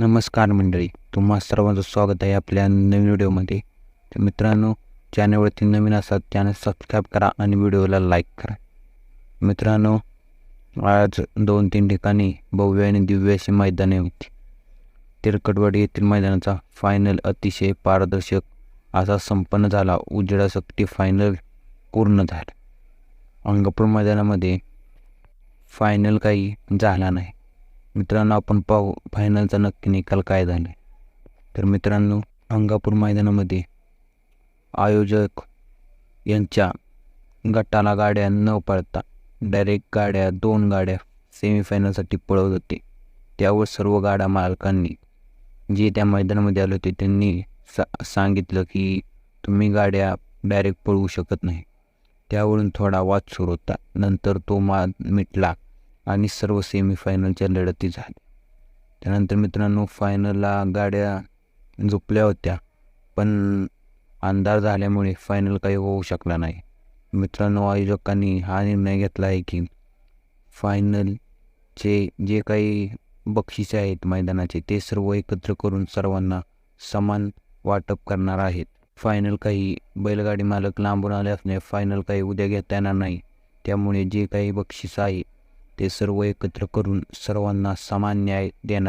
नमस्कार मंडळी तुम्हा सर्वांचं स्वागत आहे आपल्या नवीन व्हिडिओमध्ये. तर मित्रांनो चॅनलवरती नवीन असाल चॅनल सबस्क्राईब करा आणि व्हिडिओला लाईक करा. मित्रांनो आज दोन तीन ठिकाणी भव्य आणि दिव्य अशी मैदाने होती. तिरकटवाडी येथील मैदानाचा फायनल अतिशय पारदर्शक असा संपन्न झाला. उजेडासाठी फायनल पूर्ण झाला. अंगपूर मैदानामध्ये फायनल काही झाला नाही. मित्रांनो आपण पाहू फायनलचा नक्की निकाल काय झाला तर मित्रांनो अंगापूर मैदानामध्ये आयोजक यांच्या गटाला गाड्या न पळता डायरेक्ट गाड्या दोन गाड्या सेमीफायनलसाठी पळवत होते. त्यावर सर्व गाड्या मालकांनी जे त्या मैदानामध्ये आले होते त्यांनी सा सांगितलं की तुम्ही गाड्या डायरेक्ट पळवू शकत नाही. त्यावरून थोडा वाद सुरू होता. नंतर तो वाद मिटला. आणि सर्व सेमीफायनलच्या लढती झाल्या. त्यानंतर मित्रांनो फायनलला गाड्या झोपल्या होत्या पण अंधार झाल्यामुळे फायनल काही होऊ शकला नाही. मित्रांनो आयोजकांनी हा निर्णय घेतला आहे की फायनलचे जे काही बक्षिसे आहेत मैदानाचे ते सर्व एकत्र करून सर्वांना समान वाटप करणार आहेत. फायनल काही बैलगाडी मालक लांबून आले असणे फायनल काही उद्या घेता येणार नाही. त्यामुळे जे काही बक्षीस आहे ते सर्व एकत्र करून सर्वांना समान न्याय देण्यात